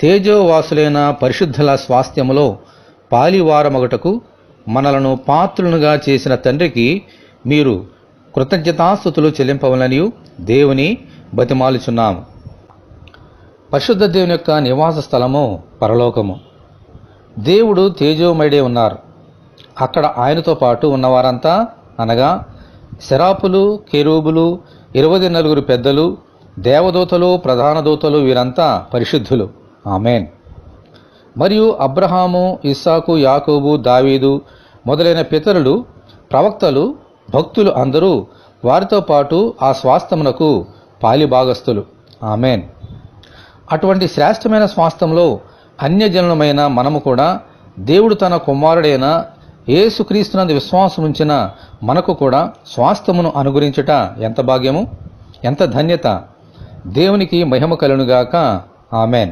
తేజోవాసులైన పరిశుద్ధుల స్వాస్థ్యములో పాలివారమగుటకు మనలను పాత్రులుగా చేసిన తండ్రికి మీరు కృతజ్ఞతాస్థుతులు చెల్లింపవలనియు దేవుని బతిమాలుచున్నాము. పరిశుద్ధ దేవుని యొక్క నివాస స్థలము పరలోకము. దేవుడు తేజోమయుడే ఉన్నారు. అక్కడ ఆయనతో పాటు ఉన్నవారంతా అనగా శరాపులు కెరూబులు ఇరవై నలుగురు పెద్దలు దేవదూతలు ప్రధాన దూతలు వీరంతా పరిశుద్ధులు. ఆమెన్. మరియు అబ్రహాము ఇస్సాకు యాకోబు దావీదు మొదలైన పితరులు ప్రవక్తలు భక్తులు అందరూ వారితో పాటు ఆ స్వాస్థమునకు పాలిభాగస్థులు. ఆమెన్. అటువంటి శ్రేష్టమైన స్వాస్థంలో అన్యజనులమైన మనము కూడా దేవుడు తన కుమారుడైన ఏసుక్రీస్తునందు విశ్వాసం ఉంచిన మనకు కూడా స్వాస్థమును అనుగురించుట ఎంత భాగ్యము? ఎంత ధన్యత? దేవునికి మహిమ కలునుగాక ఆమెన్.